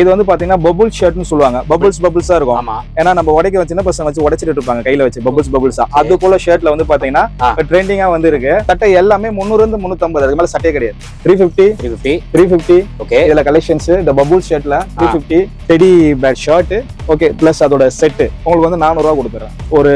இது வந்து பாத்தீங்கன்னா பபுள் ஷர்ட்னு சொல்லுவாங்க. பபுள்ஸ் பபுள்ஸா இருக்கும். ஆமா. ஏன்னா நம்ம உடைக்க சின்ன பசங்க வச்சு உடைச்சிட்டு இருப்பாங்க கையில வச்சு. பபுள்ஸ் பபுள்ஸா அது போல ஷர்ட்ல வந்து பாத்தீங்கன்னா. ட்ரெண்டிங்கா வந்து இருக்கு சட்டை எல்லாமே முந்நூறு இருந்து முந்நூத்தம்பது அதுக்கு மேல சட்டையே கிடையாது. Three fifty three three fifty okay இதுல கலெக்ஷன்ஸ் இந்த bubble ஷர்ட்ல three fifty teddy bed shirt okay plus அதோட செட் உங்களுக்கு வந்து நானூறு ரூபா கொடுத்துறேன். ஒரு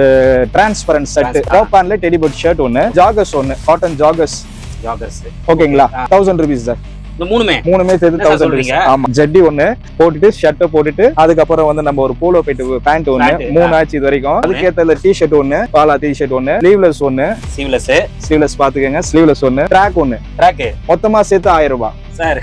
டிரான்ஸ்பரண்ட் செட் Transparent. டாப் பேண்ட்ல டெடி பேட் ஷர்ட் ஒன்னு ஜாகர்ஸ் ஒன்னு காட்டன் ஜாகர்ஸ் ஜாகர்ஸ் ஓகேங்களா தௌசண்ட் ருபீஸ் சார் இந்த மூணுமே? மூணுமே சேர்த்து தௌசண்ட்? ருபீஸ் ஆமா. ஜட்டி ஒன்னு போட்டுட்டு ஷர்ட் போட்டுட்டு அதுக்கப்புறம் வந்து நம்ம ஒரு போலோ போயிட்டு பேண்ட் Pant, மூணு ஆச்சு இது வரைக்கும். அதுக்கேத்த டி ஷர்ட் ஒன்னு பாலா டி ஷர்ட் ஒன்னு ஸ்லீவ்லெஸ் ஒன்னு சீவ்லெஸ் ஸ்லீவ்லெஸ் பாத்துக்கோங்க ஸ்லீவ்லெஸ் ஒன்னு ட்ராக் ஒன்னு ட்ராக் மொத்தமா சேர்த்து ஆயிரம் ரூபாய். சார்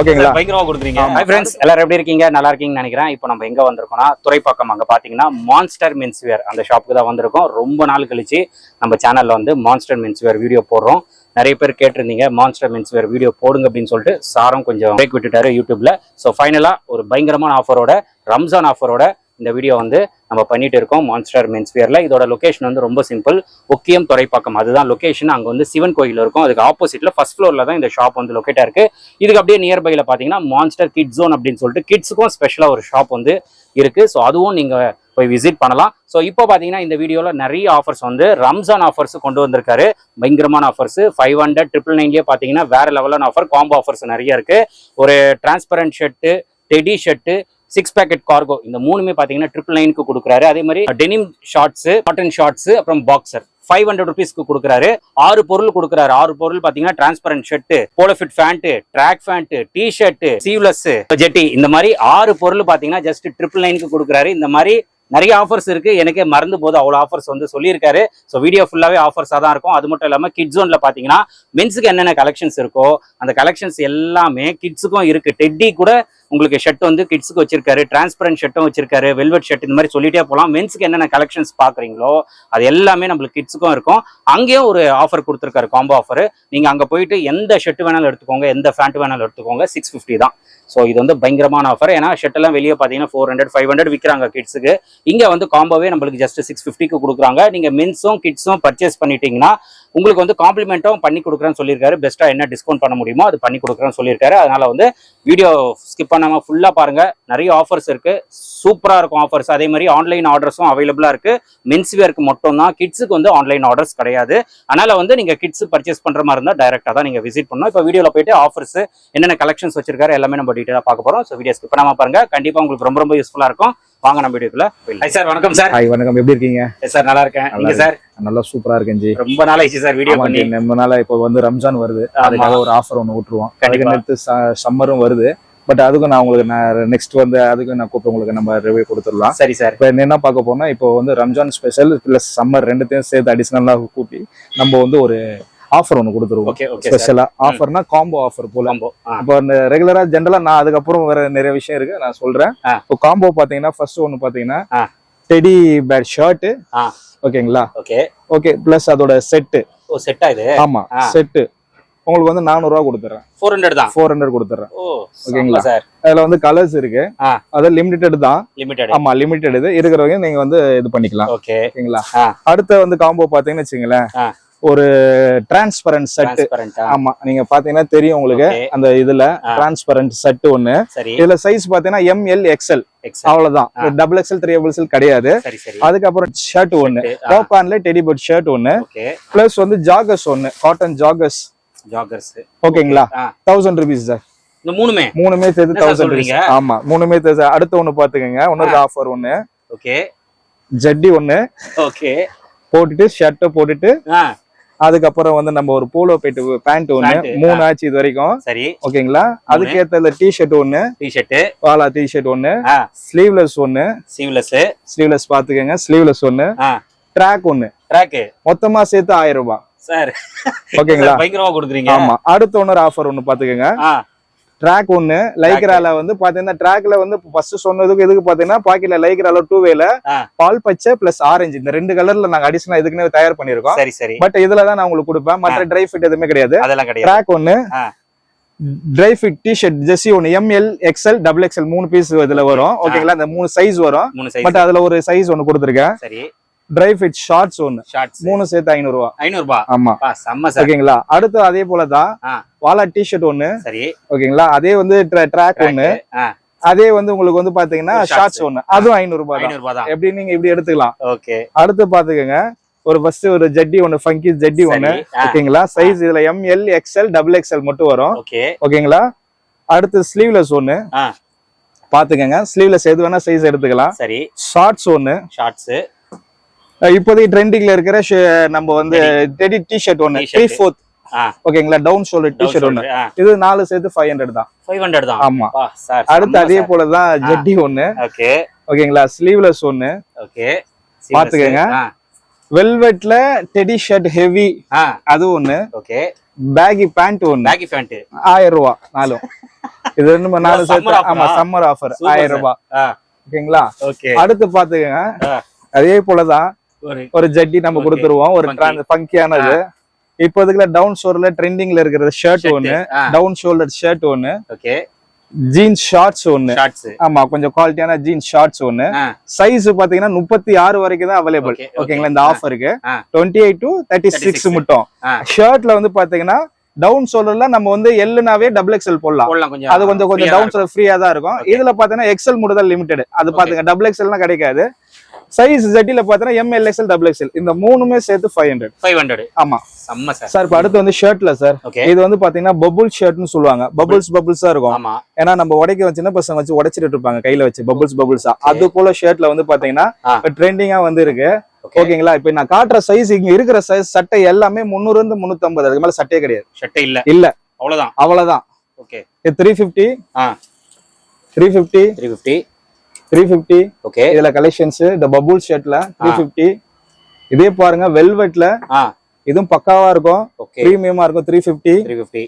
ஓகேங்களா? பயங்கரமா கொடுக்குறீங்க. ஆமா. ஹை ஃப்ரெண்ட்ஸ் எல்லாரும் எப்படி இருக்கீங்க? நல்லா இருக்கீங்கன்னு நினைக்கிறேன். இப்போ நம்ம எங்க வந்திருக்கோம்னா துறைப்பாக்கம் அங்க பாத்தீங்கன்னா மான்ஸ்டர் மென்ஸ்வேர் அந்த ஷாப்புக்கு தான் வந்திருக்கோம். ரொம்ப நாள் கழிச்சு நம்ம சேனல்ல வந்து மான்ஸ்டர் மென்ஸ்வேர் வீடியோ போடுறோம். நிறைய பேர் கேட்டிருந்தீங்க மான்ஸ்டர் மென்ஸ்வேர் வீடியோ போடுங்க அப்படின்னு சொல்லிட்டு சாரம் கொஞ்சம் பிரேக் விட்டுட்டாரு யூடியூப்ல. ஸோ ஃபைனலாக ஒரு பயங்கரமான ஆஃபரோட ரம்ஜான் ஆஃபரோட இந்த வீடியோ வந்து நம்ம பண்ணிட்டு இருக்கோம் மான்ஸ்டர் மென்ஸ்வேர்ல இதோட லொகேஷன் வந்து ரொம்ப சிம்பிள் ஒக்கியம் துறைப்பாக்கம் அதுதான் லொகேஷன் அங்க வந்து சிவன் கோயில் இருக்கும். அதுக்கு ஆப்போசிட்ல ஃபர்ஸ்ட் ஃப்ளோரில் தான் இந்த ஷாப் வந்து லொக்கேட்டா இருக்கு. இதுக்கு அப்படியே நியர்பையில் பாத்தீங்கன்னா மான்ஸ்டர் கிட் ஜோன் அப்படின்னு சொல்லிட்டு கிட்ஸுக்கும் ஸ்பெஷலா ஒரு ஷாப் வந்து இருக்கு. ஸோ அதுவும் நீங்க போய் விசிட் பண்ணலாம். ஸோ இப்போ பார்த்தீங்கன்னா இந்த வீடியோவில் நிறைய ஆஃபர்ஸ் வந்து ரம்ஜான் ஆஃபர்ஸ் கொண்டு வந்திருக்காரு. பயங்கரமான ஆஃபர்ஸ் ஃபைவ் ஹண்ட்ரட் ட்ரிபிள் நைன்லேயே பார்த்தீங்கன்னா வேற லெவலான ஆஃபர் காம்போ ஆஃபர்ஸ் நிறைய இருக்கு. ஒரு transparent shirt teddy shirt six pocket cargo இந்த மூணுமே பார்த்தீங்கன்னா ட்ரிபிள் நைனுக்கு கொடுக்குறாரு. அதே மாதிரி டெனிம் ஷார்ட்ஸு காட்டன் ஷார்ட்ஸு அப்புறம் பாக்ஸர் ஃபைவ் ஹண்ட்ரட் ருபீஸ்க்கு கொடுக்குறாரு. ஆறு பொருள் கொடுக்குறாரு. ஆறு பொருள் பார்த்தீங்கன்னா transparent shirt polo fit pant track pant T shirt sleeveless ஜெட்டி இந்த மாதிரி ஆறு பொருள் பார்த்தீங்கன்னா ஜஸ்ட் ட்ரிபிள் நைனுக்கு கொடுக்குறாரு. இந்த மாதிரி நிறைய ஆஃபர்ஸ் இருக்கு. எனக்கே மறந்து போது அவ்வளோ ஆஃபர்ஸ் வந்து சொல்லியிருக்காரு. ஸோ வீடியோ ஃபுல்லாகவே ஆஃபர்ஸாக தான் இருக்கும். அது மட்டும் இல்லாமல் கிட் பார்த்தீங்கன்னா மென்ஸுக்கு என்னென்ன கலெக்ஷன்ஸ் இருக்கோ அந்த கலெக்ஷன்ஸ் எல்லாமே கிட்ஸுக்கும் இருக்கு. டெட்டி கூட உங்களுக்கு ஷர்ட் வந்து கிட்ஸுக்கு வச்சிருக்காரு. டிரான்ஸ்பரண்ட் ஷர்ட்டும் வச்சிருக்காரு. வெல்வெட் ஷர்ட் இந்த மாதிரி சொல்லிட்டே போகலாம் மென்ஸுக்கு என்னென்ன கலெக்ஷன்ஸ் பார்க்குறீங்களோ அது எல்லாமே நம்மளுக்கு கிட்ஸுக்கும் இருக்கும். அங்கேயும் ஒரு ஆஃபர் கொடுத்துருக்காரு காம்போ ஆஃபர் நீங்க அங்கே போயிட்டு எந்த ஷர்ட் வேணாலும் எடுத்துக்கோங்க எந்த ஃபேண்ட் வேணாலும் எடுத்துக்கோங்க சிக்ஸ் ஃபிஃப்டி தான். ஸோ இது வந்து பயங்கரமான ஆஃபர் ஏன்னா ஷர்ட் எல்லாம் வெளியே பார்த்தீங்கன்னா ஃபோர் ஹண்ட்ரட் ஃபைவ் ஹண்ட்ரட் விற்கிறாங்க கிட்ஸுக்கு இங்க வந்து காம்போவே நம்மளுக்கு ஜஸ்ட் சிக்ஸ் ஃபிஃப்டிக்கு கொடுக்குறாங்க. நீங்க மென்ஸும் கிட்ஸும் பர்ச்சேஸ் பண்ணிட்டீங்கன்னா உங்களுக்கு வந்து காம்ப்ளிமெண்ட்டும் பண்ணி கொடுக்குறேன்னு சொல்லியிருக்காரு. பெஸ்ட்டா என்ன டிஸ்கவுண்ட் பண்ண முடியுமோ அது பண்ணி கொடுக்குறேன்னு சொல்லியிருக்காரு. அதனால வந்து வீடியோ ஸ்கிப் பண்ணாம ஃபுல்லா பாருங்க. நிறைய ஆஃபர்ஸ் இருக்கு. சூப்பரா இருக்கும் ஆஃபர்ஸ் அதே மாதிரி ஆன்லைன் ஆர்டர்ஸும் அவைலபிளா இருக்கு. மென்ஸ் வேர்க்கு மட்டும் தான் கிட்ஸுக்கு வந்து ஆன்லைன் ஆர்டர்ஸ் கிடையாது. அதனால வந்து நீங்க கிட்ஸ் பர்ச்சேஸ் பண்ற மாதிரி இருந்தா டைரக்டா தான் நீங்க விசிட் பண்ணணும். இப்போ வீடியோல போயிட்டு ஆஃபர்ஸ் என்னென்ன கலெக்ஷன்ஸ் வச்சிருக்காரு எல்லாமே நம்ம டீட்டெயிலா பார்க்க போறோம். ஸோ வீடியோ ஸ்கிப் பண்ணாம பாருங்க. கண்டிப்பா உங்களுக்கு ரொம்ப ரொம்ப யூஸ்ஃபுல்லா இருக்கும். வாங்க நம்ம வீடியோக்குள்ள சார் வணக்கம் சார் வணக்கம். எப்படி இருக்கீங்க? சார் நல்லா இருக்கேன். நீங்க சார் நல்லா சூப்பரா இருக்கேன் ஜி ரொம்ப நாள் ஆயிடுச்சு சார் வீடியோ பண்ணி. நம்ம நாளா இப்போ வந்து ரம்ஜான் வருது. அதுக்காக ஒரு ஆஃபர் ஒன்று விட்டுருவோம். கண்டிப்பா. அதுக்கு நேற்று சம்மரும் வருது. பட் அதுக்கும் நான் உங்களுக்கு நான் நெக்ஸ்ட் வந்து அதுக்கும் நான் கூப்பிட்டு உங்களுக்கு நம்ம ரிவ்யூ கொடுத்துடலாம். சரி சார். இப்போ என்ன பார்க்க போனா இப்போ வந்து ரம்ஜான் ஸ்பெஷல் ப்ளஸ் சம்மர் ரெண்டுத்தையும் சேர்த்து அடிஷனலாக கூட்டி நம்ம வந்து ஒரு ஆஃபர் ஒன்று கொடுத்துருவோம். ஸ்பெஷலா ஆஃபர்னா காம்போ ஆஃபர் போல. இப்போ அந்த ரெகுலரா ஜென்ரலா நான் அதுக்கப்புறம் வேற நிறைய விஷயம் இருக்கு நான் சொல்றேன். இப்போ காம்போ பாத்தீங்கன்னா ஃபர்ஸ்ட் ஒன்னு பாத்தீங்கன்னா. Teddy pad shirt. ஓகேங்களா ஓகே ஓகே பிளஸ் அதோட செட்டு ஓ செட்டா இது? ஆமா. செட்டு உங்களுக்கு வந்து 400 ரூபா கொடுத்துறேன். ஃபோர் ஹண்ட்ரட் தான்? ஃபோர் ஹண்ட்ரட் கொடுத்துறேன். ஓ ஓகேங்களா? சார். அதுல வந்து கலர்ஸ் இருக்கு. அது லிமிடெட் தான். லிமிடெட் ஆமா லிமிடெட் இது. இருக்கிறவங்க நீங்க வந்து இது பண்ணிக்கலாம். ஓகே ஓகேங்களா. அடுத்த வந்து காம்போ பாத்தீங்கன்னு வச்சுங்களேன். ஒரு டிரான்ஸ்பரண்ட் செட் டிரான்ஸ்பரண்டா ஆமா நீங்க பாத்தீங்கன்னா தெரியும் உங்களுக்கு அந்த இதுல. டிரான்ஸ்பரண்ட் செட் ஒண்ணு. இதுல சைஸ் பாத்தீங்கன்னா எம்எல் எக்ஸ்எல் அவ்வளவுதான். Double X L three X L கிடையாது. அதுக்கப்புறம் ஷர்ட் ஒண்ணு. டாப் பேண்ட்ல டெடி பட் ஷர்ட் ஒண்ணு. பிளஸ் வந்து ஜாகர்ஸ் ஒண்ணு. காட்டன் ஜாகர்ஸ் ஜாகர்ஸ் ஓகேங்களா. தௌசண்ட் ருபீஸ் சார் இந்த மூணுமே? மூணுமே சேர்த்து தௌசண்ட் ருபீஸ்? ஆமா மூணுமே சேர்த்து. அடுத்த ஒண்ணு பாத்துக்கோங்க. இன்னொரு ஆஃபர் ஒண்ணு. ஓகே ஜட்டி ஒண்ணு. ஓகே போட்டுட்டு ஷர்ட்டை போட்டுட்டு அதுக்கப்புறம் வந்து நம்ம ஒரு போலோ போயிட்டு பேண்ட் ஒண்ணு மூணு ஆச்சு இது வரைக்கும். சரி. ஓகேங்களா? அதுக்கேத்த டி ஷர்ட் ஒண்ணு T shirt polo T shirt ஒண்ணு ஸ்லீவ்லெஸ் ஒண்ணு சீவ்லெஸ் ஸ்லீவ்லெஸ் பாத்துக்கோங்க ஸ்லீவ்லெஸ் ஒண்ணு ட்ராக் ஒண்ணு. ட்ராக் மொத்தமா சேர்த்து ஆயிரம் ரூபாய். சார். ஓகேங்களா? பயங்கரமா கொடுக்குறீங்க. ஆமா. அடுத்த ஒன்னொரு ஆஃபர் ஒண்ணு பாத்துக்கோங்க ட்ராக் ஒண்ணு. லைக்ரால வந்து பாத்தீங்கன்னா ட்ராக்ல வந்து ஃபர்ஸ்ட் சொன்னதுக்கு எதுக்கு பாத்தீங்கன்னா பாக்கெட்ல லைக்ரால டூ வேல. பால் பச்சை பிளஸ் ஆரஞ்சு இந்த ரெண்டு கலர்ல நாங்க அடிஷனலா இதுக்குன்னு தயார் பண்ணிருக்கோம் சரி சரி. பட் இதுல தான் நான் உங்களுக்கு கொடுப்பேன். மற்ற ட்ரை ஃபிட் எதுவுமே கிடையாது. அதெல்லாம் கிடையாது. ட்ராக் ஆ. Dry fit T shirt jersey ஒன்னு M L XL double XL மூணு பீஸ் இதுல வரும். ஓகேங்களா இந்த மூணு சைஸ் வரும். பட் அதுல ஒரு சைஸ் ஒன்னு கொடுத்துருக்கேன். சரி. ட்ரை ஃபிட் ஷார்ட்ஸ் ஒன்னு ஷார்ட்ஸ் மூணு சேர்த்து ஐநூறு ரூபா ஐநூறு ரூபாய் ஆமா செம்ம ஓகேங்களா? அடுத்து அதே போலதான். வாலா டி ஷர்ட் ஒன்னு சரி. ஓகேங்களா? அதே வந்து ட்ராக் ஒன்னு அதே வந்து உங்களுக்கு வந்து பாத்தீங்கன்னா. ஷார்ட்ஸ் ஒண்ணு. அதுவும் ஐநூறு ரூபாய் தான். எப்படி நீங்க இப்படி எடுத்துக்கலாம்? ஓகே. அடுத்து பாத்துக்கோங்க. ஒரு ஃபர்ஸ்ட் ஒரு ஜட்டி ஒண்ணு ஃபங்கி ஜட்டி ஒண்ணு. ஓகேங்களா? சைஸ் இதுல எம்எல் எக்ஸ்எல் டபுள் எக்ஸ்எல் மட்டும் வரும். ஓகே. ஓகேங்களா? அடுத்து ஸ்லீவ்லெஸ் ஆ. பாத்துக்கோங்க. ஸ்லீவ்லெஸ் எது வேணா சைஸ் எடுத்துக்கலாம். சரி. ஷார்ட்ஸ் ஒண்ணு. ஷார்ட்ஸ் இப்போதைக்கு ட்ரெண்டிங்ல இருக்கிற நம்ம வந்து teddy T shirt T-shirt. Three fourth ஓகேங்களா? டவுன் ஷோல்டர் டி ஷர்ட் ஒண்ணு. இது நாலு சேர்த்து ஃபைவ் ஹண்ட்ரட் தான். ஃபைவ் ஹண்ட்ரட் தான். ஆமா. அடுத்து அதே போலதான் ஜட்டி ஒண்ணு. ஓகே. ஓகேங்களா? ஸ்லீவ்லெஸ் ஒண்ணு. ஓகே. பாத்துக்கங்க. வெல்வெட்ல டெடி ஷர்ட் ஹெவி அது ஒண்ணு. ஓகே. பேகி பேண்ட் ஒண்ணு. பேக்கி பேண்ட் ஆயிரம் ரூபாய் நாலும். இது நம்ம நாலு சேர்த்து ஆமா? சம்மர் ஆஃபர் ஆயிரம் ரூபாய் ஓகேங்களா? ஓகே. அடுத்து பாத்துக்கங்க. அதே போலதான் ஒரு ஜட்டி நம்ம. கொடுத்துருவோம். ஒரு Funky. ஃபங்கியானது இப்போதைக்குல டவுன் ஷோல்டர் ட்ரெண்டிங்ல இருக்கிற ஷர்ட். ஒண்ணு. டவுன் ஷோல்டர் ஷர்ட் ஒண்ணு. ஓகே ஜீன்ஸ் ஷார்ட்ஸ் ஒண்ணு. ஆமா கொஞ்சம் குவாலிட்டியான ஜீன்ஸ் ஷார்ட்ஸ் ஒண்ணு. சைஸ் பாத்தீங்கன்னா முப்பத்தி ஆறு வரைக்கும் தான் அவைலபிள். ஓகேங்களா இந்த. ஆஃபருக்கு. Twenty eight to thirty six 36 மட்டும். ஷர்ட்ல வந்து பாத்தீங்கன்னா டவுன் ஷோல்டர்ல நம்ம வந்து எல்லுனாவே டபுள் எக்ஸ்எல் போடலாம். அது கொஞ்சம் கொஞ்சம் டவுன் ஷோல்டர் ஃப்ரீயா தான் இருக்கும். இதுல பாத்தீங்கன்னா எக்ஸ்எல் மட்டும் தான் லிமிடெட் அது பாத்துங்க டபுள் எக்ஸ்எல்லாம் கிடைக்காது. சைஸ் ஜெட்டில பாத்தீங்கன்னா எம்எல் எக்ஸ்எல் டபுள் எக்ஸ்எல் இந்த மூணுமே சேர்த்து ஃபைவ் ஹண்ட்ரட் ஃபைவ் ஹண்ட்ரட் ஆமா. செம்ம சார் சார் இப்ப அடுத்து வந்து ஷர்ட்ல சார் இது வந்து பாத்தீங்கன்னா பபுள் ஷர்ட்னு சொல்லுவாங்க. பபுள்ஸ் பபுள்ஸா இருக்கும். ஆமா. ஏன்னா நம்ம உடைக்க சின்ன பசங்க வச்சு உடைச்சிட்டு இருப்பாங்க கையில வச்சு. பபுள்ஸ் பபுள்ஸா அது போல ஷர்ட்ல வந்து பாத்தீங்கன்னா ட்ரெண்டிங்கா வந்து இருக்கு. ஓகே ஓகேங்களா இப்ப நான் காட்டுற சைஸ் இங்க இருக்கிற சைஸ் சட்டை எல்லாமே முந்நூறு இருந்து முன்னூத்தி ஐம்பது அதுக்கு மேல சட்டையே கிடையாது. ஷர்ட்டே இல்ல. இல்ல. அவ்வளவுதான். அவ்வளவுதான். Okay three fifty three fifty three fifty three fifty okay இதுல கலெக்ஷன்ஸ் இந்த பபுள் ஷர்ட்ல த்ரீ ஃபிஃப்டி இதே பாருங்க வெல்வெட்ல இதுவும் பக்காவா இருக்கும். பிரீமியமா இருக்கும் த்ரீ ஃபிஃப்டி த்ரீ ஃபிஃப்டி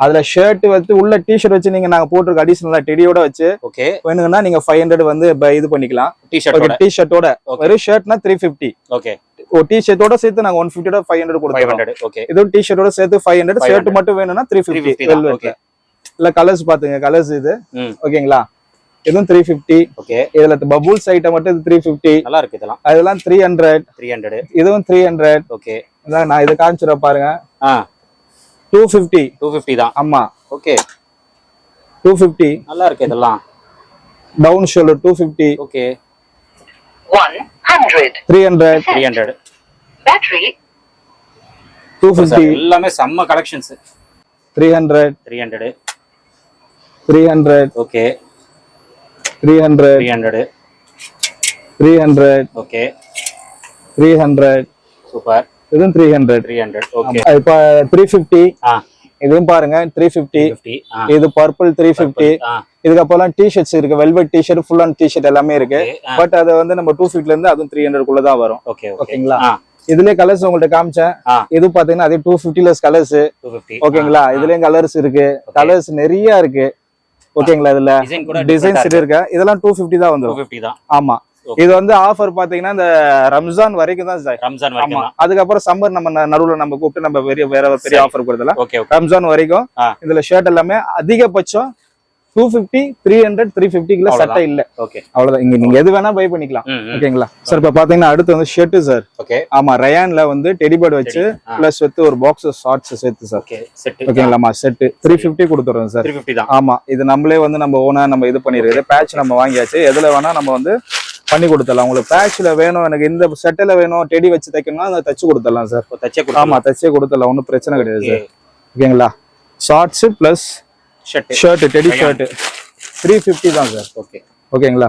அதுல ஷர்ட் வந்து உள்ள டிஷர்ட் வச்சு நீங்க நாங்க போட்டிருக்க அடிஷனலா டெடியோட வச்சு ஓகே வேணுங்கன்னா நீங்க ஃபைவ் ஹண்ட்ரட் வந்து இது பண்ணிக்கலாம். டி ஷர்ட்டோட டி ஷர்ட்டோட. வெறும் ஷர்ட்னா த்ரீ ஃபிஃப்டி ஓகே ஒரு டி ஷர்ட்டோட சேர்த்து நாங்க ஒன் ஃபிஃப்டியோட ஃபைவ் ஹண்ட்ரட் கொடுத்துருவோம் ஓகே இதுவும் டி ஷர்ட்டோட சேர்த்து ஃபைவ் ஹண்ட்ரட் 500. ஷர்ட் மட்டும் வேணும்னா த்ரீ ஃபிஃப்டி இல்ல கலர்ஸ் பாத்துங்க கலர்ஸ் இது. ஓகேங்களா இதுவும் த்ரீ ஃபிஃப்டி ஓகே இதுல பபுள்ஸ் ஐட்டம் மட்டும் த்ரீ ஃபிஃப்டி நல்லா இருக்கு இதெல்லாம். அதெல்லாம் த்ரீ ஹண்ட்ரட் த்ரீ ஹண்ட்ரட் இதுவும் த்ரீ ஹண்ட்ரட் ஓகே நான் இது காமிச்சிட பாருங்க. ஆ. டூ ஃபிஃப்டி டூ ஃபிஃப்டி தான். ஆமா. ஓகே டூ ஃபிஃப்டி நல்லா இருக்கு இதெல்லாம் down shoulder two fifty okay 100. Three hundred three hundred Battery. Two fifty எல்லாமே செம்ம collections three hundred three hundred three hundred okay three hundred three hundred three hundred okay three hundred super இதுவும் three hundred three hundred okay இப்போ three fifty இதுவும் பாருங்க three fifty இது purple three fifty இதுக்கப்புறம் T shirts இருக்கு velvet T shirt full and T shirt எல்லாமே இருக்கு but அது வந்து நம்ம டூ ஃபிஃப்ட்ல இருந்து அதுவும் த்ரீ ஹண்ட்ரட் குள்ள தான் வரும். ஓகே ஓகே ஓகேங்களா? இதுலயே கலர்ஸ் உங்கள்ட்ட காமிச்சேன். இது பாத்தீங்கன்னா அதே டூ ஃபிஃப்டிலஸ் கலர்ஸ் ஓகேங்களா? இதுலயும் கலர்ஸ் இருக்கு. கலர்ஸ் நிறைய இருக்கு. ஓகேங்களா இதுல? டிசைன்ஸ் இருக்கு. இதெல்லாம் டூ ஃபிஃப்டி தான் தான். ஆமா. இது வந்து ஆஃபர் பாத்தீங்கன்னா இந்த ரம்ஜான் வரைக்கும் தான் சார் ரம்ஜான் வரைக்கும் அதுக்கப்புறம் சம்மர் நம்ம நடுவுல நம்ம கூப்பிட்டு நம்ம பெரிய வேற பெரிய. ஆஃபர் கொடுத்தலாம். ரம்ஜான் வரைக்கும். இதுல ஷர்ட் எல்லாமே அதிகபட்சம் two fifty three hundred three ஃபிஃப்டிக்குள்ள. சட்டை இல்ல. ஓகே அவ்வளவுதான். இங்க நீங்க எது வேணா பை பண்ணிக்கலாம். ஓகேங்களா சார் இப்ப பாத்தீங்கன்னா அடுத்து வந்து ஷர்ட் சார் ஓகே ஆமா ரயான்ல வந்து டெடிபேர்ட் வச்சு. பிளஸ் வித் ஒரு பாக்ஸ் ஷார்ட்ஸ் சேர்த்து சார் ஓகேங்களாமா செட் த்ரீ ஃபிஃப்டி கொடுத்துறோம் சார் ஆமா இது நம்மளே வந்து நம்ம ஓனா நம்ம இது பண்ணிருக்குது பேட்ச் நம்ம வாங்கியாச்சு. எதுல வேணா நம்ம வந்து பண்ணி கொடுத்துடலாம். உங்களுக்கு பேட்ச்ல வேணும் எனக்கு இந்த செட்டில் வேணும் டெடி வச்சு தைக்கணும்னா அதை தச்சு கொடுத்துடலாம் சார் தச்சே ஆமா தச்சே கொடுத்துடலாம். ஒன்றும் பிரச்சனை கிடையாது சார் ஓகேங்களா shorts plus shirt shirt teddy. Shirt three fifty தான் சார் ஓகே ஓகேங்களா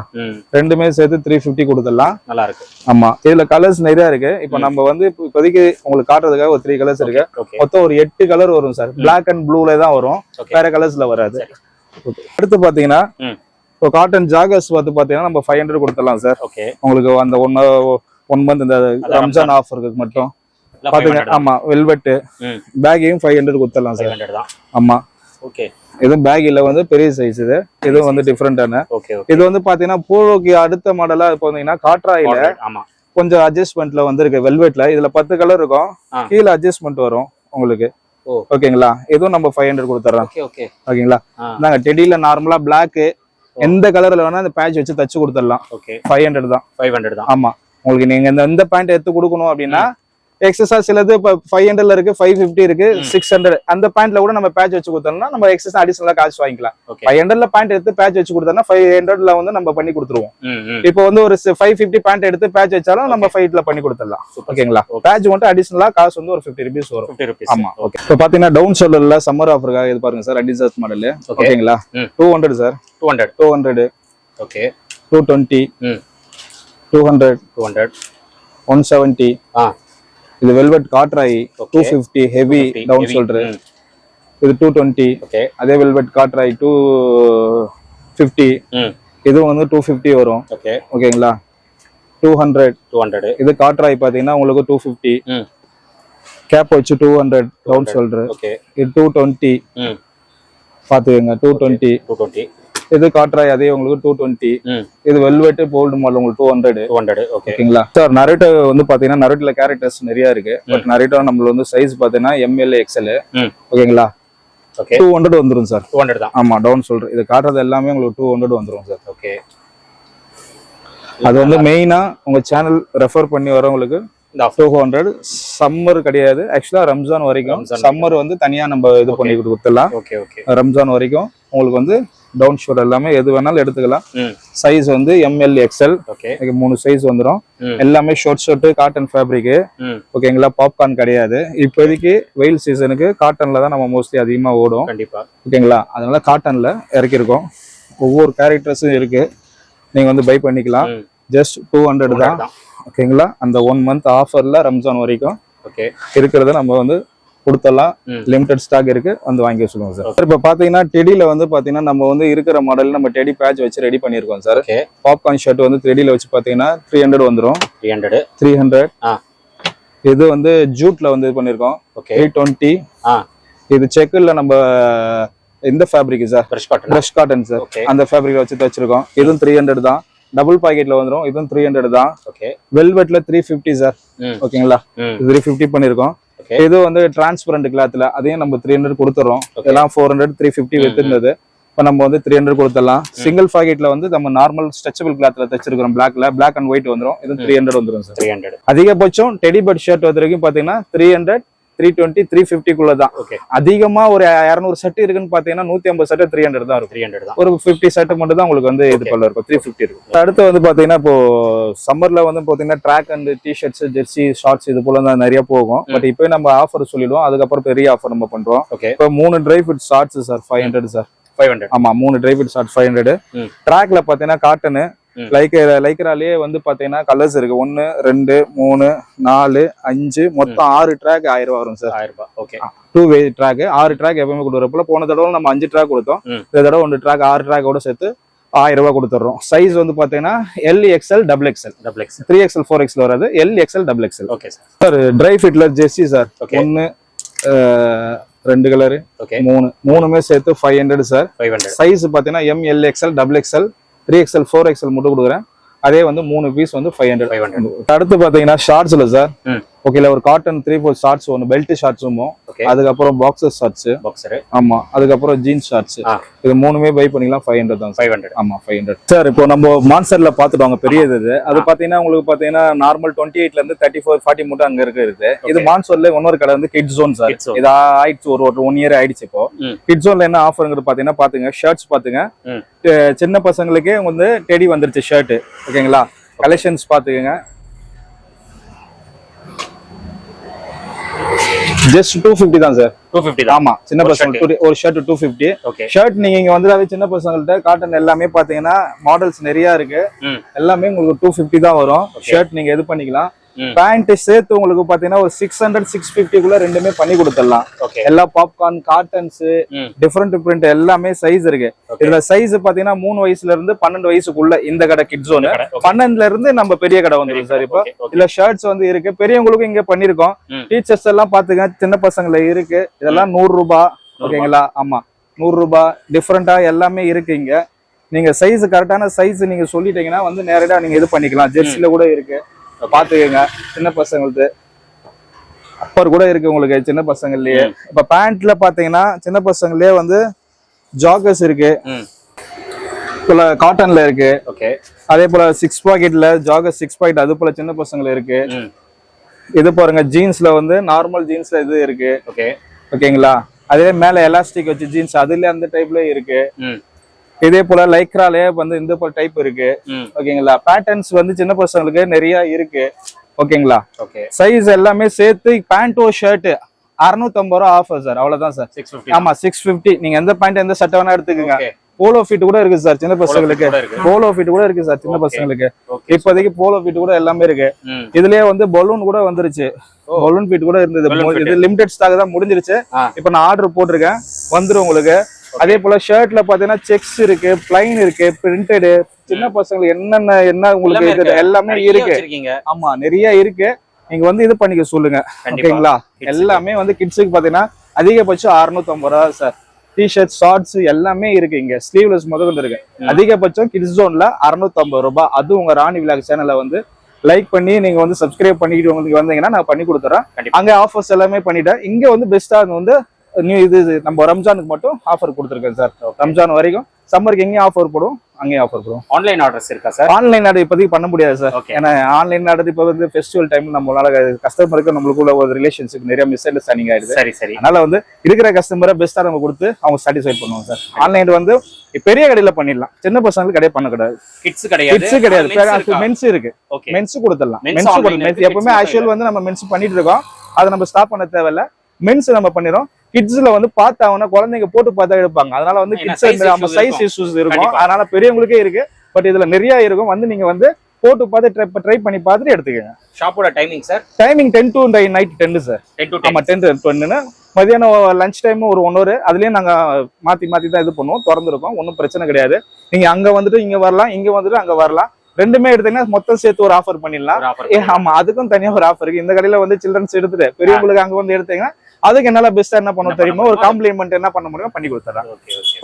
ரெண்டுமே சேர்த்து த்ரீ ஃபிஃப்டி கொடுத்துடலாம். நல்லா இருக்கு ஆமா. இதுல கலர்ஸ் நிறைய இருக்கு. இப்போ நம்ம வந்து இப்போ இப்போதைக்கு உங்களுக்கு காட்டுறதுக்காக ஒரு த்ரீ கலர்ஸ் இருக்கு. மொத்தம் ஒரு எட்டு கலர் வரும் சார் Black அண்ட் ப்ளூல தான் வரும். வேற கலர்ஸ்ல வராது. அடுத்து பாத்தீங்கன்னா இப்போ காட்டன் ஜாகர்ஸ் பார்த்து பாத்தீங்கன்னா நம்ம ஃபைவ் ஹண்ட்ரட் கொடுத்துடலாம் சார் உங்களுக்கு அந்த ஒன் ஒன் மந்த் இந்த ரம்ஜான் ஆஃபருக்கு மட்டும். எல்லாம் பாத்துங்க 500 தான். ஆமா வெல்வெட் ம். பேக்கையும் ஃபைவ் ஹண்ட்ரட் கொடுத்துடலாம் சார் ஆமா. ஓகே இதுவும் பேக் இல்ல வந்து பெரிய சைஸ் இது. இதுவும் வந்து டிஃப்ரெண்டான இது வந்து பாத்தீங்கன்னா போலோக்கு அடுத்த மாடலா இப்போ வந்தீங்கன்னா காட்ராயில கொஞ்சம் அட்ஜஸ்ட்மெண்ட்ல வந்திருக்கு வெல்வெட்ல இதுல பத்து கலர் இருக்கும். கீழே அட்ஜஸ்ட்மெண்ட் வரும் உங்களுக்கு. ஓகேங்களா இதுவும் நம்ம ஃபைவ் ஹண்ட்ரட் கொடுத்துறோம். ஓகே ஓகே ஓகேங்களா நாங்க டெடியில நார்மலா பிளாக் எந்த கலர்ல வேணா அந்த பேட்ச் வச்சு தச்சு கொடுத்துடலாம். ஓகே ஃபைவ் ஹண்ட்ரட் தான். ஃபைவ் ஹண்ட்ரட் தான். ஆமா. உங்களுக்கு நீங்க இந்த பேண்ட் எடுத்து கொடுக்கணும் அப்படின்னா எக்ஸஸா சிலது இப்போ ஃபைவ் ஹண்ட்ரட்ல இருக்கு ஃபைவ் ஃபிஃப்டி இருக்கு சிக்ஸ் ஹண்ட்ரட் அந்த பேண்ட்ல கூட நம்ம பேட்ச் வச்சு கொடுத்தோம்னா நம்ம எக்ஸஸ் அடிஷனலா காசு வாங்கிக்கலாம். ஃபைவ் ஹண்ட்ரட்ல பேண்ட் எடுத்து பேட்ச் வச்சு கொடுத்தோம்னா ஃபைவ் ஹண்ட்ரட்ல வந்து நம்ம பண்ணி கொடுத்துருவோம். இப்போ வந்து ஒரு ஃபைவ் ஃபிஃப்டி பேண்ட் எடுத்து பேட்ச் வச்சாலும் நம்ம ஃபைவ்ல பண்ணி கொடுத்துடலாம். ஓகேங்களா? பேட்ச் மட்டும் அடிஷனலா காசு வந்து ஒரு ஃபிஃப்டி ருபீஸ் வரும். ஆமா ஓகே இப்போ பாத்தீங்கன்னா டவுன் ஷோல்டர்ல சம்மர் ஆஃபருக்காக இது பாருங்க சார் அடிசாஸ் மாடல் ஓகே ஓகேங்களா. Two hundred sir. Two hundred two hundred okay two twenty two hundred two hundred one seventy ஆ. இது velvet corduroy. Two fifty heavy down shoulder இது டூ டுவெண்ட்டி ஓகே அதே velvet corduroy two fifty இதுவும் வந்து two fifty வரும். Okay ஓகேங்களா? Two hundred two hundred இது corduroy பார்த்தீங்கன்னா உங்களுக்கு டூ ஃபிஃப்டி கேப் வச்சு டூ ஹண்ட்ரட் டவுன் ஷோல்டர் இது டூ டுவெண்ட்டி ம். பார்த்துக்கோங்க டூ டுவெண்ட்டி டூ டுவெண்ட்டி இது காட்ராய் அதே உங்களுக்கு டூ டுவெண்ட்டி இது வெல்வெட் போல்டு மாடல் உங்களுக்கு two hundred two hundred okay ஓகேங்களா? சார் நரேட்டோ வந்து பாத்தீங்கன்னா நரேட்டோல கேரக்டர்ஸ் நிறைய இருக்கு. பட் நரேட்டோ நம்மள வந்து சைஸ் பாத்தீங்கன்னா எம்எல் எக்ஸ்எல் ஓகேங்களா? ஓகே டூ ஹண்ட்ரட் வந்துரும் சார் டூ ஹண்ட்ரட் தான். ஆமா டவுன் சொல்றேன். இது காட்டுறது எல்லாமே உங்களுக்கு டூ ஹண்ட்ரட் வந்துரும் சார் ஓகே அது வந்து மெயினா உங்க சேனல் ரெஃபர் பண்ணி வரவங்களுக்கு டூ ஹண்ட்ரட் சம்மர் கிடையாது. ஆக்சுவலா ரம்ஜான் வரைக்கும் சம்மர் வந்து தனியா நம்ம இது பண்ணி கொடுத்துடலாம். ஓகே ஓகே ரம்ஜான் வரைக்கும் உங்களுக்கு வந்து டவுன் ஷோட் எல்லாமே எது வேணாலும் எடுத்துக்கலாம். சைஸ் வந்து எம்எல் எக்ஸ்எல் ஓகே மூணு சைஸ் வந்துரும். ம். எல்லாமே ஷார்ட் ஷர்ட் காட்டன் ஃபேப்ரிக் ஓகேங்களா பாப்கார்ன் கிடையாது. இப்போதைக்கு வெயில் சீசனுக்கு காட்டன்ல தான் நம்ம மோஸ்ட்லி அதிகமா ஓடும். கண்டிப்பா. ஓகேங்களா அதனால காட்டன்ல இறக்கியிருக்கோம் ஒவ்வொரு கேரக்டர்ஸும் இருக்கு. நீங்க வந்து பை பண்ணிக்கலாம். ஜஸ்ட் டூ ஹண்ட்ரட் தான். தான். ஓகேங்களா அந்த ஒன் மந்த் ஆஃபர்ல ரம்ஜான் வரைக்கும் ஓகே இருக்கிறத நம்ம வந்து கொடுத்துடலாம் ம். லிமிடெட் ஸ்டாக் இருக்கு. வந்து வாங்கி சொல்லுங்க சார். இப்போ பாத்தீங்கன்னா டெடியில வந்து பாத்தீங்கன்னா நம்ம வந்து இருக்கிற மாடல் நம்ம டெடி பேட்ச் வச்சு ரெடி பண்ணியிருக்கோம் சார். ஓகே பாப்கார்ன் ஷர்ட் வந்து த்ரெடியில வச்சு பாத்தீங்கன்னா த்ரீ ஹண்ட்ரட் வந்துடும் த்ரீ ஹண்ட்ரட் த்ரீ ஹண்ட்ரட் இது வந்து ஜூட்ல வந்து இது பண்ணியிருக்கோம். ஓகே த்ரீ டுவெண்ட்டி இது செக்குல நம்ம இந்த fabric sir fresh cotton fresh cotton sir அந்த ஃபேப்ரிக் வச்சு தச்சிருக்கோம். இதுவும் த்ரீ ஹண்ட்ரட் தான். டபுள் பாக்கெட்ல வந்துடும் இதுவும் த்ரீ ஹண்ட்ரட் தான். ஓகே வெல்வெட்ல த்ரீ ஃபிஃப்டி சார் ஓகேங்களா த்ரீ ஃபிஃப்டி பண்ணியிருக்கோம். ஓகே இது வந்து டிரான்ஸ்பரண்ட் கிளாத்ல அதையும் நம்ம த்ரீ ஹண்ட்ரட் கொடுத்துறோம். இதெல்லாம் ஃபோர் ஹண்ட்ரட் த்ரீ ஃபிஃப்டி வித்துருந்தது இப்போ நம்ம வந்து த்ரீ ஹண்ட்ரட் கொடுத்துடலாம். சிங்கிள் பாக்கெட்ல வந்து நம்ம நார்மல் ஸ்ட்ரெச்சபிள் கிளாத்ல தச்சிருக்கிறோம் பிளாக்ல பிளாக் அண்ட் ஒயிட் வந்துடும் இது த்ரீ ஹண்ட்ரட் வந்துடும் சார் த்ரீ ஹண்ட்ரட் அதிகபட்சம் டெடி பட் ஷர்ட் வரைக்கும் பாத்தீங்கன்னா three hundred three twenty three ஃபிஃப்டிக்குள்ள தான் ஓகே அதிகமா ஒரு இரநூறு செட் இருக்குன்னு பாத்தீங்கன்னா நூத்தி ஐம்பது செட் த்ரீ ஹண்ட்ரட் தான் இருக்கும். த்ரீ ஹண்ட்ரட் தான். ஒரு ஃபிஃப்டி செட் மட்டும் தான் உங்களுக்கு வந்து இது. போல இருக்கும். த்ரீ ஃபிஃப்டி இருக்கும். அடுத்து வந்து பாத்தீங்கன்னா இப்போ சம்மர்ல வந்து பாத்தீங்கன்னா track and T shirts jersey shorts இது போல தான் நிறைய போகும். பட் இப்போ நம்ம ஆஃபர் சொல்லிடுவோம். அதுக்கப்புறம் பெரிய ஆஃபர் நம்ம பண்றோம். ஓகே இப்போ மூணு dry fit shorts sir five hundred sir five hundred ஆமா மூணு dry fit short five hundred. ட்ராக்ல பாத்தீங்கன்னா காட்டனு லைக் லைக்ராலேயே வந்து பாத்தீங்கன்னா கலர்ஸ் இருக்கு. ஒன்னு ரெண்டு மூணு நாலு அஞ்சு மொத்தம் ஆறு ட்ராக் ஆயிரம் ரூபா வரும் சார் ஆயிரம் ரூபாய். ஓகே டூ வே ட்ராக் ஆறு ட்ராக் எப்பவுமே கொடுக்குறப்பல போன தடவை நம்ம அஞ்சு ட்ராக் கொடுத்தோம். இந்த தடவை ஒன்று ட்ராக் ஆறு ட்ராக்கோட சேர்த்து ஆயிரம் ரூபாய் கொடுத்துட்றோம். சைஸ் வந்து பாத்தீங்கன்னா L XL double XL double X three XL four XL வராது. L XL double XL okay sir sir dry ஃபிட்ல jersey sir ஒன்னு ரெண்டு கலரு மூணு. மூணுமே சேர்த்து five hundred sir five hundred size பாத்தீங்கன்னா M L XL double XL three XL four XL மட்டும் கொடுக்குறேன். அதே வந்து மூணு பீஸ் வந்து ஃபைவ் ஹண்ட்ரட் ஃபைவ் ஹண்ட்ரட் அடுத்து பாத்தீங்கன்னா ஷார்ட்ஸ்ல சார் ஓகேல ஒரு காட்டன் த்ரீ ஃபோர் ஷார்ட்ஸ் ஒன்று பெல்ட் ஷார்ட்ஸும் அதுக்கப்புறம் பாக்ஸஸ் ஷார்ட்ஸ் பாக்ஸரு ஆமா அதுக்கப்புறம் ஜீன்ஸ் ஷார்ட்ஸ் இது மூணுமே பை பண்ணிக்கலாம் ஃபைவ் ஹண்ட்ரட் தான் ஃபைவ் ஹண்ட்ரட் ஆமா ஃபைவ் ஹண்ட்ரட் சார் இப்போ நம்ம மான்சர்ல பாத்துட்டோங்க பெரியது இது. அது பாத்தீங்கன்னா உங்களுக்கு பாத்தீங்கன்னா நார்மல் டுவெண்ட்டி எயிட்ல இருந்து தேர்ட்டி ஃபோர் ஃபார்ட்டி மட்டும் அங்க இருக்கு இருக்கு இது மான்சர்ல இன்னொரு கடை வந்து கிட் ஜோன் சார். இது ஆயிடுச்சு ஒரு ஒரு ஒன் இயர் ஆயிடுச்சு இப்போ. கிட் ஜோன்ல என்ன ஆஃபருங்கிறது பாத்தீங்கன்னா பாத்துங்க ஷர்ட்ஸ் பாத்துங்க சின்ன பசங்களுக்கே வந்து டெடி வந்துருச்சு ஷர்ட் ஓகேங்களா கலெக்ஷன்ஸ் பாத்துக்கங்க ஜஸ்ட் டூ ஃபிஃப்டி தான் சார் டூ ஃபிஃப்டி ஆமா சின்ன பசங்க ஒரு shirt two fifty okay shirt நீங்க இங்க வந்தாவே சின்ன பசங்கள்ட்ட காட்டன் எல்லாமே பாத்தீங்கன்னா மாடல்ஸ் நிறைய இருக்கு. எல்லாமே உங்களுக்கு டூ ஃபிஃப்டி தான் வரும். ஷர்ட் நீங்க இது பண்ணிக்கலாம். பேண்ட் சேர்த்து உங்களுக்கு பாத்தீங்கன்னா ஒரு சிக்ஸ் ஹண்ட்ரட் சிக்ஸ் குள்ள ரெண்டுமே பண்ணி கொடுத்துடலாம். எல்லா பாப்கார்ன் காட்டன்ஸ் டிஃப்ரெண்ட் டிஃப்ரெண்ட் எல்லாமே சைஸ் இருக்கு. இதுல சைஸ் பாத்தீங்கன்னா மூணு வயசுல இருந்து பன்னெண்டு வயசுக்குள்ள இந்த கடை கிட் ஜோன் கடை, okay. பன்னெண்டுல இருந்து நம்ம பெரிய கடை வந்துடும் சார் இப்போ. இதுல ஷர்ட்ஸ் வந்து இருக்கு. பெரியவங்களுக்கும் இங்க பண்ணிருக்கோம். டீச்சர்ஸ் எல்லாம் பாத்துங்க சின்ன பசங்கள இருக்கு. இதெல்லாம் நூறு ரூபாய் ஓகேங்களா? ஆமா. நூறு ரூபாய் டிஃப்ரெண்டா எல்லாமே இருக்கு இங்க. நீங்க சைஸ் கரெக்டான சைஸ் நீங்க சொல்லிட்டீங்கன்னா வந்து நேரடியா நீங்க இது பண்ணிக்கலாம். ஜெர்சில கூட இருக்கு. பாத்துக்கங்க சின்ன பசங்களுக்கு அப்பர் கூட இருக்கு உங்களுக்கு சின்ன பசங்கள்லயே. இப்ப பேண்ட்ல பாத்தீங்கன்னா சின்ன பசங்களே வந்து ஜாகர்ஸ் இருக்கு. போல காட்டன்ல இருக்கு. ஓகே. அதே போல சிக்ஸ் பாக்கெட்ல ஜாகர் சிக்ஸ் பாக்கெட் அது போல சின்ன பசங்கள இருக்கு. இது பாருங்க ஜீன்ஸ்ல வந்து நார்மல் ஜீன்ஸ்ல இது இருக்கு. ஓகே. ஓகேங்களா? அதே மேல எலாஸ்டிக் வச்சு ஜீன்ஸ் அதுல அந்த டைப்ல இருக்கு. இதே போல லைக்ராலே வந்து இந்த டைப் இருக்கு. ஓகேங்களா? பேட்டர்ன்ஸ் வந்து சின்ன பசங்களுக்கு நிறைய இருக்கு. ஓகேங்களா? ஓகே. சைஸ் எல்லாமே சேர்த்து பேண்ட்டோ ஷர்ட் அறுநூத்தம்பது ரூபா ஆஃபர் சார் அவ்வளவுதான் சார் சிக்ஸ் ஆமா சிக்ஸ் பிப்டி நீங்க எந்த பேண்ட் எந்த சட்டை வேணா எடுத்துக்கோங்க. போலோ ஃபிட் கூட இருக்கு சார் சின்ன பசங்களுக்கு. போலோ ஃபிட் கூட இருக்கு சார் சின்ன. பசங்களுக்கு. இப்போதைக்கு போலோ ஃபிட் கூட எல்லாமே இருக்கு. இதுலயே வந்து பலூன் கூட வந்துருச்சு. பலூன் ஃபிட் கூட இருந்தது. இது லிமிடெட் ஸ்டாக் தான் முடிஞ்சிருச்சு. இப்போ நான் ஆர்டர் போட்டிருக்கேன். வந்துரும் உங்களுக்கு. அதே போல ஷர்ட்ல பாத்தீங்கன்னா செக்ஸ் இருக்கு பிளைன் இருக்கு பிரிண்டடு சின்ன பசங்களுக்கு என்னென்ன என்ன உங்களுக்கு எல்லாமே இருக்கு. ஆமா நிறைய இருக்கு. நீங்க வந்து இது பண்ணிக்க சொல்லுங்க. ஓகேங்களா? எல்லாமே வந்து கிட்ஸுக்கு பாத்தீங்கன்னா அதிகபட்சம் 650 ரூபா சார் டிஷர்ட் ஷார்ட்ஸ் எல்லாமே இருக்கு இங்க. ஸ்லீவ்லெஸ் முதல் இருக்கு. அதிகபட்சம் கிட்ஸ் ஜோன்ல 650 ரூபாய் அது உங்க ராணி விலாக் சேனலை வந்து லைக் பண்ணி நீங்க வந்து சப்ஸ்கிரைப் பண்ணிக்கிட்டு உங்களுக்கு வந்தீங்கன்னா நான் பண்ணி கொடுத்துறேன். அங்க ஆஃபர்ஸ் எல்லாமே பண்ணிட்டேன். இங்க வந்து பெஸ்டா வந்து நியூ இது நம்ம ரம்ஜானுக்கு மட்டும் ஆஃபர் கொடுத்துருக்கேன் சார் ரம்ஜான் வரைக்கும் சம்மருக்கு எங்கேயும் ஆஃபர் போடும் அங்கேயும் ஆஃபர் போடும் ஆன்லைன் ஆர்டர்ஸ் இருக்கா சார் ஆன்லைன் ஆர்டர் இப்போதைக்கு பண்ண முடியாது சார் ஏன்னா ஆன்லைன் ஆர்டர் இப்போ வந்து ஃபெஸ்டிவல் டைம் நம்மளால கஸ்டமருக்கு நம்மளுக்குள்ள ஒரு ரிலேஷன்ஷிப் நிறைய மிஸ் அண்டர்ஸ்டாண்டிங் ஆயிடுது. சரி சரி. அதனால வந்து இருக்கிற கஸ்டமரை பெஸ்டா நம்ம கொடுத்து அவங்க சாட்டிஸ்ஃபை பண்ணுவோம் சார் ஆன்லைன் வந்து பெரிய கடையில பண்ணிடலாம். சின்ன பசங்களுக்கு கடையை பண்ணக்கூடாது. கிட்ஸ் கிடையாது. கிட்ஸ் கிடையாது. மென்ஸ் இருக்கு? மென்ஸ் கொடுத்துடலாம். மென்ஸ் எப்பவுமே ஆக்சுவல் வந்து நம்ம மென்ஸ் பண்ணிட்டு இருக்கோம். அதை நம்ம ஸ்டாப் பண்ண தேவையில்ல. மென்ஸ் நம்ம பண்ணிரும் கிட்ஸ்ல வந்து பார்த்தாங்கன்னா குழந்தைங்க போட்டு பார்த்தா எடுப்பாங்க. அதனால வந்து கிட்ஸ் நம்ம சைஸ். இஷ்யூஸ் இருக்கும். அதனால பெரியவங்களுக்கே இருக்கு. பட் இதுல நிறைய இருக்கும். வந்து நீங்க வந்து போட்டு பார்த்து ட்ரை ட்ரை பண்ணி பார்த்துட்டு எடுத்துக்கங்க. ஷாப்போட timing sir timing ten to night ten sir ten to ஆமா டென் டென்னு மதியானம் லஞ்ச் டைம் ஒரு ஒன் ஹவர் அதுலயும் நாங்க மாத்தி மாத்தி தான் இது பண்ணுவோம். திறந்துருக்கோம். ஒன்றும் பிரச்சனை கிடையாது. நீங்க அங்க வந்துட்டு இங்க வரலாம் இங்க வந்துட்டு அங்க வரலாம். ரெண்டுமே எடுத்தீங்கன்னா மொத்தம் சேர்த்து ஒரு ஆஃபர் பண்ணிடலாம். ஆமா அதுக்கும் தனியா ஒரு ஆஃபர் இருக்கு. இந்த கடையில வந்து சில்ட்ரன்ஸ் எடுத்துட்டு பெரியவங்களுக்கு அங்க வந்து எடுத்தீங்கன்னா அதுக்கு என்னால பெஸ்டா என்ன பண்ண தெரியுமோ ஒரு காம்ப்ளிமெண்ட் என்ன பண்ண முடியும் பண்ணி கொடுத்துறேன்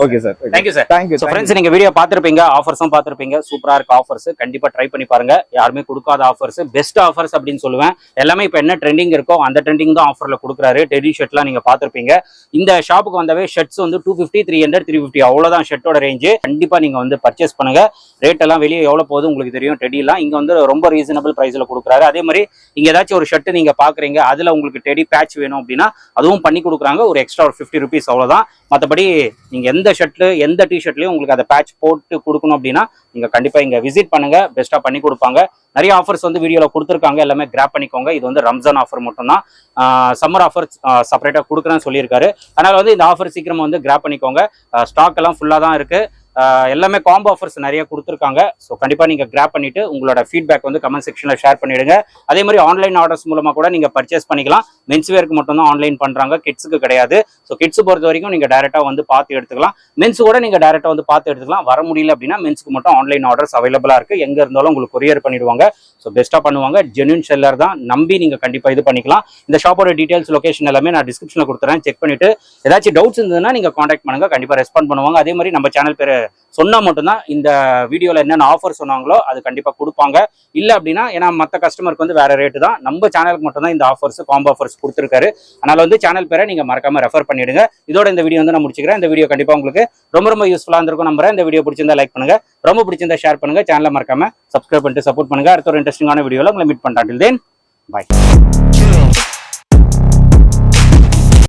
okay sir thank you sir thank you so friends நீங்க வீடியோ பார்த்துருப்பீங்க ஆஃபர்ஸும் பார்த்துருப்பீங்க. சூப்பரா இருக்கு ஆஃபர்ஸ் கண்டிப்பா ட்ரை பண்ணி பாருங்க. யாருமே கொடுக்காத ஆஃபர்ஸ் பெஸ்ட் ஆஃபர்ஸ் அப்படின்னு சொல்லுவேன். எல்லாமே இப்போ என்ன ட்ரெண்டிங் இருக்கோ அந்த ட்ரெண்டிங் தான் ஆஃபர்ல கொடுக்குறாரு. டெடி ஷர்ட்லாம் நீங்க பார்த்துருப்பீங்க. இந்த ஷாப்புக்கு வந்தவே ஷர்ட்ஸ் வந்து two fifty three hundred three fifty அவ்வளோதான் ஷர்ட்டோட ரேஞ்சு கண்டிப்பா நீங்க வந்து பர்ச்சேஸ் பண்ணுங்க. ரேட் எல்லாம் வெளியே எவ்வளவு போகுது உங்களுக்கு தெரியும். டெடிலாம் இங்க வந்து ரொம்ப ரீசனபிள் பிரைஸ்ல கொடுக்குறாரு. அதே மாதிரி இங்க ஏதாச்சும் ஒரு ஷர்ட் நீங்க பாக்குறீங்க அதுல உங்களுக்கு டெடி பேட்ச் வேணும் அப்படின்னா அதுவும் பண்ணி கொடுக்குறாங்க. ஒரு எக்ஸ்ட்ரா ஒரு ஃபிஃப்டி ருபீஸ் அவ்வளவுதான். மற்றபடி நீங்க எந்த ஷர்ட்ல எந்த டிஷர்ட்லையும் உங்களுக்கு அதை பேட்ச் போட்டு கொடுக்கணும் அப்படின்னா நீங்கள் கண்டிப்பாக இங்கே விசிட் பண்ணுங்க. பெஸ்ட்டாக பண்ணி கொடுப்பாங்க. நிறைய ஆஃபர்ஸ் வந்து வீடியோவில் கொடுத்துருக்காங்க. எல்லாமே கிராப் பண்ணிக்கோங்க. இது வந்து ரம்ஜான் ஆஃபர் மட்டும்தான். சம்மர் ஆஃபர் செப்பரேட்டாக கொடுக்குறேன்னு சொல்லியிருக்காரு. அதனால வந்து இந்த ஆஃபர் சீக்கிரமா வந்து கிராப் பண்ணிக்கோங்க. ஸ்டாக் எல்லாம் ஃபுல்லாக தான் இருக்கு. எல்லாமே காம்போ ஆஃபர்ஸ் நிறைய கொடுத்துருக்காங்க. ஸோ கண்டிப்பாக நீங்கள் கிராப் பண்ணிவிட்டு உங்களோட ஃபீட்பேக் வந்து கமெண்ட் செக்ஷனில் ஷேர் பண்ணிவிடுங்க அதே மாதிரி ஆன்லைன் ஆர்டர்ஸ் மூலமாக கூட நீங்கள் பர்ச்சேஸ் பண்ணிக்கலாம். மென்ஸ்வேருக்கு மட்டும்தான் ஆன்லைன் பண்ணுறாங்க கிட்ஸுக்கு கிடையாது. ஸோ கிட்ஸ் பொறுத்த வரைக்கும் நீங்கள் டேரெக்டாக வந்து பார்த்து எடுத்துக்கலாம். மென்ஸ் கூட நீங்கள் டேரெக்டாக வந்து பார்த்து எடுத்துக்கலாம். வர முடியல அப்படின்னா மென்ஸ்க்கு மட்டும் ஆன்லைன் ஆர்டர்ஸ் அவைலபிளாக இருக்குது எங்கே இருந்தாலும் உங்களுக்கு கொரியர் பண்ணிடுவாங்க. ஸோ பெஸ்ட்டாக பண்ணுவாங்க. ஜென்யூன் செல்லர் தான். நம்பி நீங்கள் கண்டிப்பாக இது பண்ணிக்கலாம். இந்த ஷாப்போட டீட்டெயில்ஸ் லொகேஷன் எல்லாமே நான் டிஸ்கிரிப்ஷனில் கொடுத்துறேன். செக் பண்ணிவிட்டு ஏதாச்சும் டவுட்ஸ் இருந்ததுன்னா நீங்கள் காண்டாக்ட் பண்ணுங்கள் கண்டிப்பாக ரெஸ்பாண்ட் பண்ணுவாங்க. அதே மாதிரி நம்ம சேனல் பேர் சொன்னா மட்டும்தான் இந்த வீடியோவில் என்னென்ன ஆஃபர் சொன்னாங்களோ அது கண்டிப்பாக கொடுப்பாங்க. இல்ல அப்படின்னா ஏன்னா மற்ற கஸ்டமருக்கு வந்து வேற ரேட்டு தான். நம்ம சேனலுக்கு மட்டும்தான் இந்த ஆஃபர்ஸ் காம்போ ஆஃபர்ஸ் கொடுத்துருக்காரு. அதனால வந்து சேனல் பேரை நீங்க மறக்காம ரெஃபர் பண்ணிடுங்க. இதோட இந்த வீடியோ வந்து நான் முடிச்சுக்கிறேன். இந்த வீடியோ கண்டிப்பாக உங்களுக்கு ரொம்ப ரொம்ப யூஸ்ஃபுல்லா இருந்திருக்கும் நம்புறேன். இந்த வீடியோ பிடிச்சிருந்தா லைக் பண்ணுங்க. ரொம்ப பிடிச்சிருந்தா ஷேர் பண்ணுங்க. சேனலை மறக்காம சப்ஸ்கிரைப் பண்ணிட்டு சப்போர்ட் பண்ணுங்க. அடுத்த ஒரு இன்ட்ரெஸ்டிங்கான வீடியோவில் உங்களை மீட் பண்றேன். தென் பாய்